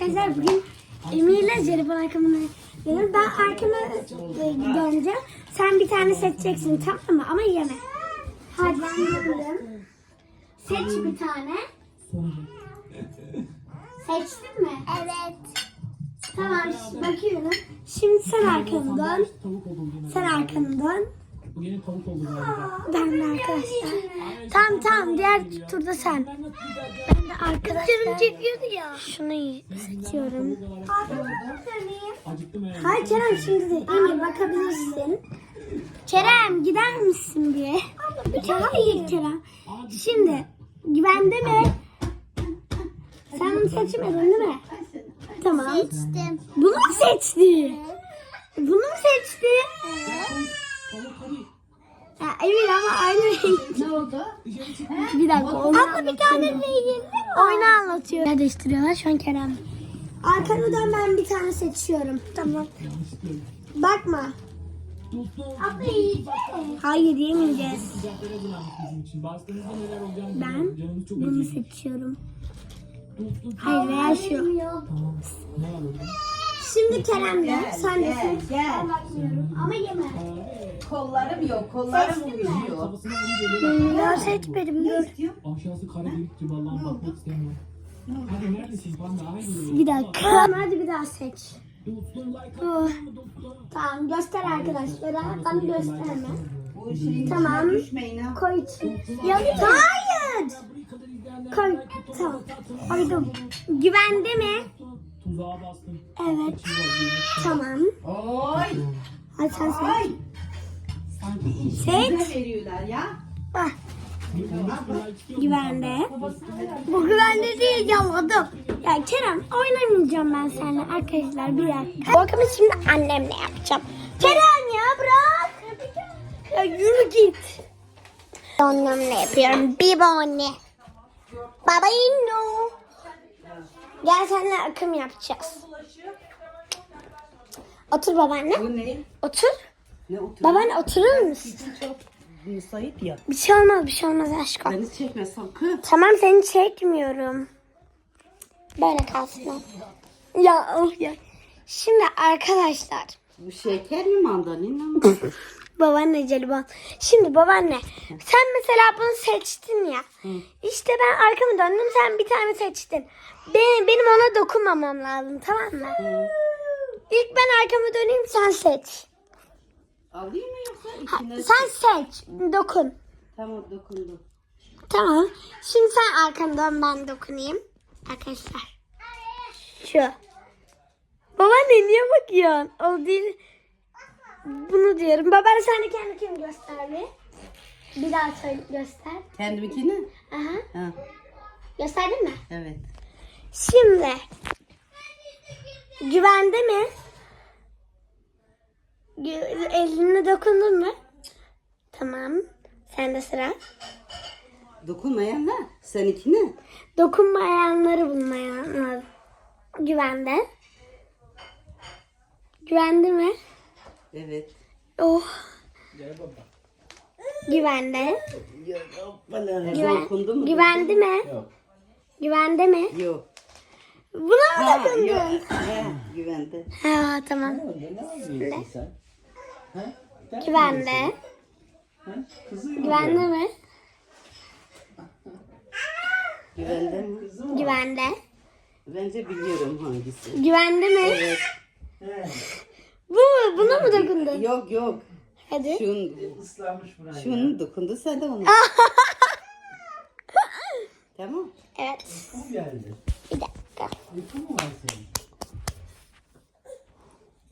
Arkadaşlar bugün Emir ile Jelibon arkamını veriyorum. Ben arkama e, döneceğim. Sen bir tane seçeceksin tamam mı? Ama yeme. Hadi ben yapıyorum. Seç bir tane. Seçtin mi? Evet. Tamam şimdi bakıyorum. Şimdi sen arkanı dön. Sen arkanı dön. Bu yine tavuk oldu galiba. Ben de arkadaşlar. Tamam tamam diğer turda sen. Arkadaşlar. Canım çekiyordu ya. Şunu seçiyorum. Hayır Kerem şimdi de Emir bakabilirsin. Kerem gider misin bir? Hayır Kerem. Şimdi güvende mi? Sen bunu seçmedin değil mi? Tamam. Seçtim. Bunu mu seçti? Bunu mu seçti? Hadi. Ya, Emir ama aynı renk. Ne oldu? Bir dakika. Abla bir tane rengi Oyunu anlatıyor. Ne değiştiriyorlar şu an Kerem. Arkanı dön ben bir tane seçiyorum. Tamam. Bakma. Tuttum. Hayır yemeyeceğiz. Ben bunu seçiyorum. Hayır veya şu. Şimdi Kerem'le sen de Gel, gel. Ben bakmıyorum ama yeme. Kollarım yok, kollarım uyuyor. Kafasına vurunca öyle. Ya seçmedim dur. Aşağısı kara delikti vallahi bakmak istemiyorum. Hadi neredesin panda? Haydi. Bir dakika. Tamam hadi bir daha seç. Tamam göster arkadaşlara. Bana gösterme. Bu şeyin Tamam. içine düşmeyin ha. Koy için. Hayır. Koy. Tamam. Koydum. Güvende mi? Tuzağa bastım. Evet. Yemek. Tamam. Oy, Hadi sen oy. Sanki veriyorlar ya? Bak. bir 15 bin like istiyorum. Güvende. Bu güvende değil yaladım. Ya Kerem oynamayacağım ben seninle arkadaşlar bir dakika. Bakın şimdi annemle yapacağım. Kerem ya bırak. Ya yürü git. Annemle yapıyorum. Bir anne. Baba no. Gel seninle akım yapacağız. Otur babaanne. Bu ne? Otur. Ne oturuyor? Babaanne oturur musun? Çok müsait ya. Bir şey olmaz bir şey olmaz aşkım. Beni çekme sakın. Tamam seni çekmiyorum. Böyle kalsın. Ya oh ya. Şimdi arkadaşlar. Bu şeker mi mandalina mı? Babaanne jelibon. Şimdi babaanne sen mesela bunu seçtin ya. İşte ben arkamı döndüm sen bir tane seçtin. Benim, benim ona dokunmamam lazım tamam mı? İlk ben arkamı döneyim sen seç. Alayım mı yoksa Ha, içine? sen seç. Dokun. Tamam dokundum. Tamam. Şimdi sen arkanı dön ben dokunayım. Arkadaşlar. Şu. Babaanne niye bakıyorsun? O değil. Diyorum. Babaanne sen kendi kim göster bir. Bir daha söyle göster. Kendimkini? Aha. Ha, Gösterdin mi? evet. Şimdi. Güvende mi? Gü- Eline dokundun mu? Tamam. Sen de sıra. Dokunmayan da seninkine. Dokunmayanları bulmaya lazım. Güvende. Güvende mi? Evet. Oh. Güvende. Güven, Dokundu mu? güvende mi? Güvende mi? Yok. Buna mı Ha, dokundun? yok. He, güvende. Ha tamam. Güvende. Güvende mi? Güvende mi? Güvende. Bence biliyorum hangisi. Güvende mi? Evet. Bu mu? Buna mı dokundun? Yok yok. Hadi. Şun, şunun dokundu sen de onu. tamam. Evet. Bir dakika.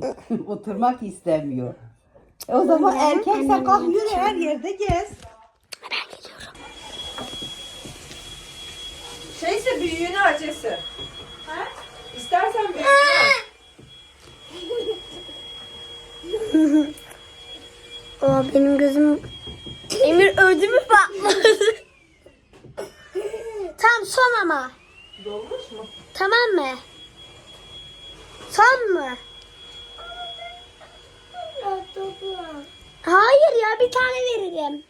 Oturmak istemiyor. E o zaman erkek sen kalk yürü her yerde gez. Ben geliyorum. Şeyse büyüğünü acısı. Ha? İstersen büyüğünü. O benim gözüm Emir ödümü patladı. Tamam son ama. Dolmuş mu? Tamam mı? Son mu? Hayır ya bir tane veririm.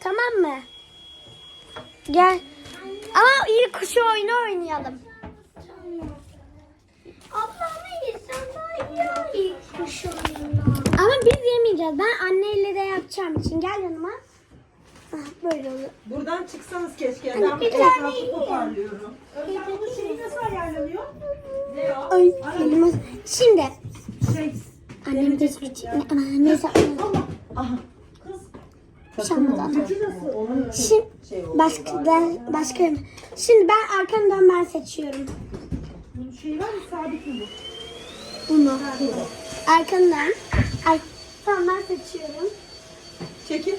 Tamam mı? Gel. Ama ilk şu oyunu oynayalım. Yapacağız. Ben anneyle de yapacağım için. Gel yanıma. Ah, böyle olur. Buradan çıksanız keşke. Anne, Ben bir tane etrafı iyi. toparlıyorum. Özlem bunun şeyi nasıl ayarlanıyor? Ne o? Ay elime. Şimdi Şey. annem de küçük. Ne, aman neyse. Aha. Kız. Bir şey zaten. Gücü nasıl? Onun Şimdi şey oldu. başka ben başka Şimdi ben arkamdan ben seçiyorum. Bunun şeyi var mı? Sabit mi bu? Bunu. Arkamdan. Ar tamam ben seçiyorum. Çekil.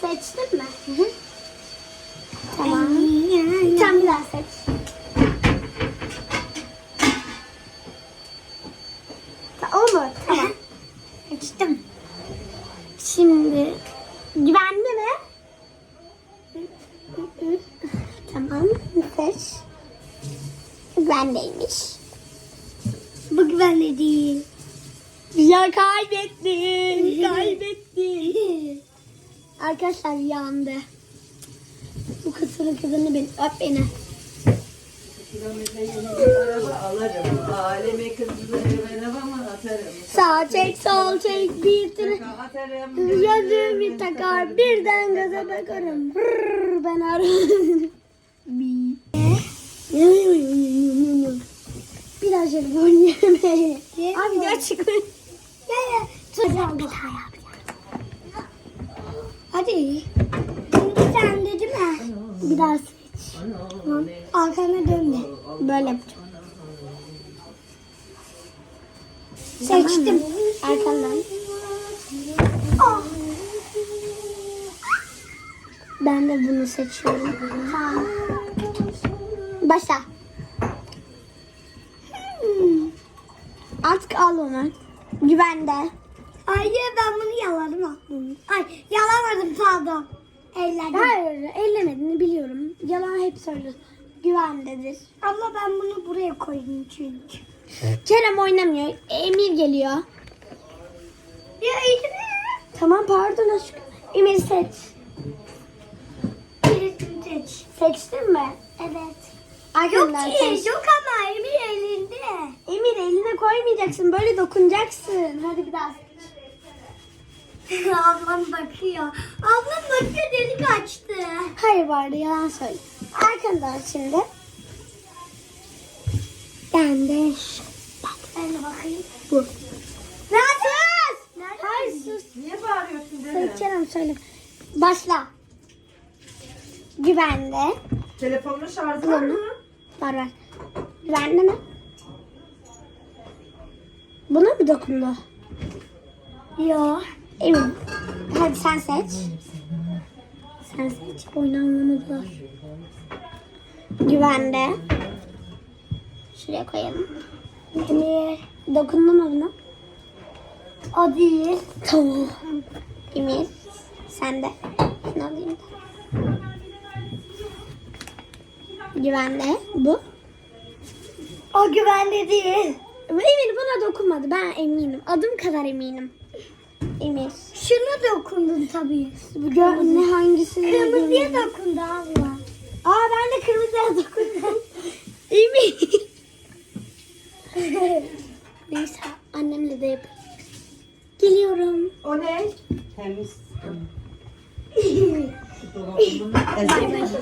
Seçtin mi? Hı hı. Tamam. Sen bir daha seç. Olur. Tamam. Seçtim. Şimdi güvenli mi? Tamam. Seç. Güvendeymiş. Bu güvenli değil. Ya kaybettin. kaybettin. Arkadaşlar yandı. Bu kısırın kızını ben öp beni. Araba alırım. Aleme kızını hemen havama atarım. Sağ çek sol çek bir tür. Atarım. Gözümü takar birden gaza bakarım. Brrr, ben ararım. Bir. Biraz jelibon yeme. Abi gerçekten. Ya ya. Çocuğum bir daha. Hadi. Şimdi sen de değil mi? Bir daha seç. Tamam. Arkana dön de. Böyle yapacağım. Seçtim. Arkandan. Ah. Ben de bunu seçiyorum. Tamam. Başla. Hmm. Artık al onu. Güvende. Hayır ben bunu yaladım aklımı. Ay yalamadım pardon. Elledim. Hayır ellemediğini biliyorum. Yalan hep söylüyorsun. Güvendedir. Abla ben bunu buraya koydum çünkü. Kerem oynamıyor. Emir geliyor. Ya Tamam pardon aşkım. Emir seç. Birisini seç. Seçtin mi? Evet. Yok ki, yok ama Emir elinde. Emir eline koymayacaksın, böyle dokunacaksın. Hadi bir daha. Ablam bakıyor. Ablam bakıyor delik açtı. Hayır vardı yalan söyle. Arkandan şimdi. Ben de bak ben de bakayım. Bu. Nerede? Hayır sus. Niye bağırıyorsun Söyle canım? Söyle. Başla. Güvende. Telefonun şarjı var mı? Var var. Güvende mi? Buna mı dokundu? Yok. Emin. Hadi sen seç. Sen seç. Oyunu anlamadılar. Güvende. Şuraya koyalım. Emir. Dokundun buna? O değil. Tamam. Emir. Sen de. Şunu alayım da. Güvende. Bu. O güvende değil. Emir buna dokunmadı. Ben eminim. Adım kadar eminim. Emir. Şuna dokundun tabii. Gör, ne hangisi? Kırmızıya dokundu abla. Aa ben de kırmızıya dokundum. Emir. Neyse annemle de yapayım. Geliyorum. O ne? Temiz.